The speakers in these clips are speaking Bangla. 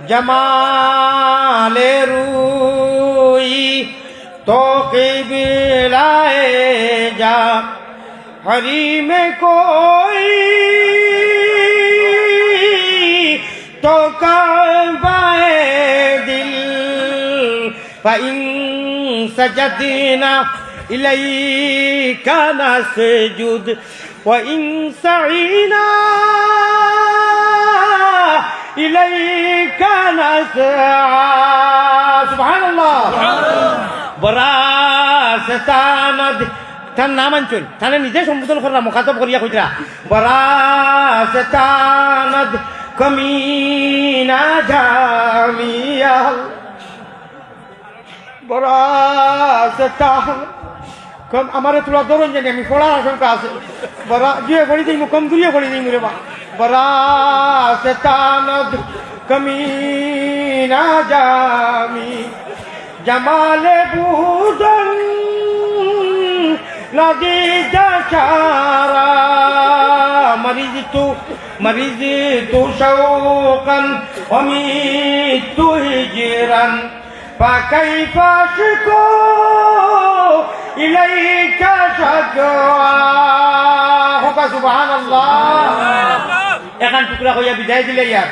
جمال روئی تو لائے جا، ہری میں کوئی تو کعبائے دل، فَإِن سَجَدِنَا إِلَيْكَ نَسْجُدْ، وَإِن سَعِنَا إليك نسعى سبحان الله বরাসতানদ তার নাম আনছুন তাহলে নিজে সম্বোধন করা মুখাতব করিয়া কইরা বরাসতানদ কমিনা জামিয়া বরাসতান কম আমার তোলা ধরুন জানি আমি পড়ার আশঙ্কা আছে বরা দিয়ে পড়ি দিই কম দূরিয়ে পড়ি দিই রে বা বরাসতানদ কমিনা জামি জামালে বুদন নদী চারা মরিজ তু মরিজ তু শৌকন অমিত হিজরান فكيف اشكو اليك شكوى سبحان الله এখান টুকরা হইয়া বিদায় দিলে ইয়ার।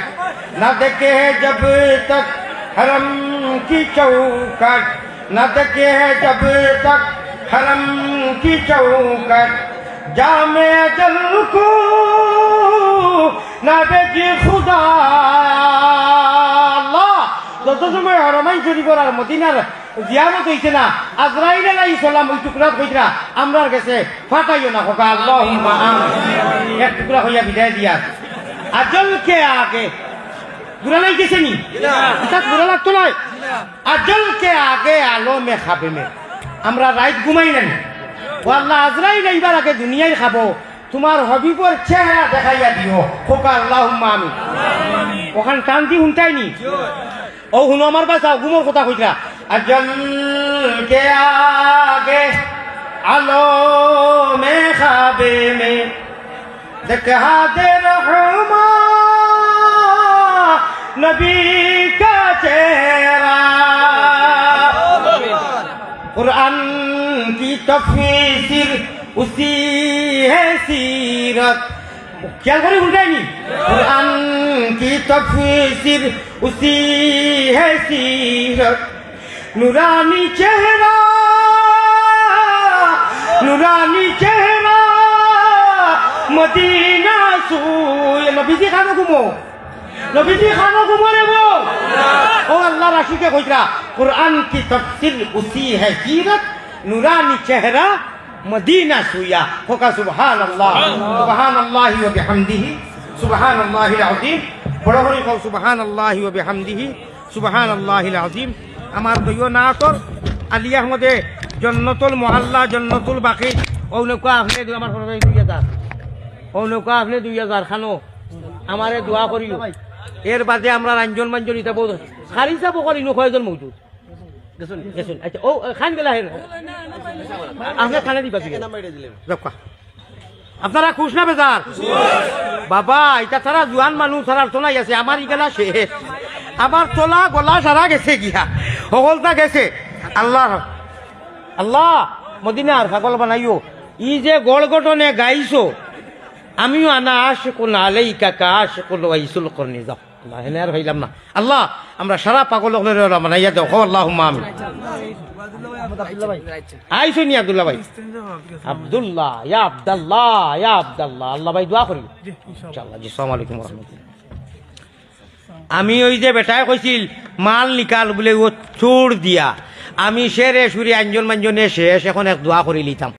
না দেখে হে জব তক হরম কি চৌকট। না দেখে হে জব তক হরম কি চৌকট। জামে জল কো না বেজি খুদা। যত সময় হরমাই চুরি করার মদিনার জিয়ারত হইছে না, আজরাইল আলাই সালাম ওই টুকরা কইরা আমরার কাছে ফাটাইও না হোকা আল্লাহ এক টুকরা হইয়া বিদায় দিয়া। আজল কে আগে? নাই গেছে নি। বুড়া লাগতো নয় আজল কে আগে আলো মে খাবে মে? আমরা রাইত ঘুমাই নাই। ও আল্লাহ আজরাইল এইবার আগে দুনিয়ায় খাব। তোমার হবিবর চেহারা দেখাইয়া দিও। খোকা আল্লাহ আমি ওখান টানতি শুনতাই নি? ও শুনো আমার বাসা ঘুমোর কথা কইরা। আজল কে আগে আলো মে খাবে মে? হাদের রহমা নবী কা চেহারা। قرآن کی تفسیر اسی ہے سیرت খেয়াল করে উল্টাইনি কোরআন কি তফসির, উসি ہے سیرت নুরানি চেহারা নুরানি চেহারা মদিনা সুল। নবীজি খানো ঘুমো। নবীজি খানো ঘুমো রে বো ও আল্লাহ রাসুলকে কইরা কোরআন কি তফসির উসি হে সিরত নুরানি চেহারা মদিনা সুয়া হোকা সুবহান আল্লাহ সুবহান আল্লাহি ওয়া বিহামদিহি। সুবহান আল্লাহিল আযীম বড় করে কও সুবহান আল্লাহি ওয়া বিহামদিহি। সুবহান আযীম আমার দইও না কর আলী আহমদে জন্নতুল মোহাল্লা জন্নতুল বাকি। ও নৌকা আপনি আমার দিয়ে দাস ও নৌকা আপনি দুই হাজার খানো। আমারে দোয়া করিও এর বাদে আমরা রাঞ্জন মাঞ্জন ইটা বহুত খারি চাব করি নো কয়জন মৌজুদ আচ্ছা ও খান গেলা হেন আপনি খানে দিবা আপনারা খুশ না বেজার? বাবা এটা তারা জোয়ান মানুষ তারা তোলাই আছে। আমার ইগেলা শেষ। আমার তোলা গলা সারা গেছে গিয়া। সকলটা গেছে। আল্লাহ আল্লাহ মদিনার পাগল বানাইও। ই যে গড় গঠনে গাইছো। আমিও আনা আশ কোন আলাই কাকা আশ কোন ওয়াইসুল করনি। যাও আল্লাহ হেনে আর হইলাম না। আল্লাহ আমরা সারা পাগল বানাইয়া দাও। হো আল্লাহ আমি আইসো নি আব্দুল্লাহ ভাই। আব্দুল্লাহ ইয়া আব্দাল্লাহ ইয়া আব্দাল্লাহ। আল্লাহ ভাই দোয়া করি। ইনশাআল্লাহ। জি আসসালামু আলাইকুম ওয়া রাহমাতুল্লাহ। আমি ওই যে বেটায় কইছিল মাল নিকাল বলে ও চোর দিয়া। আমি সেরে সুরি আঞ্জন মাঞ্জনে শেষ এখন এক দোয়া করি লিতাম।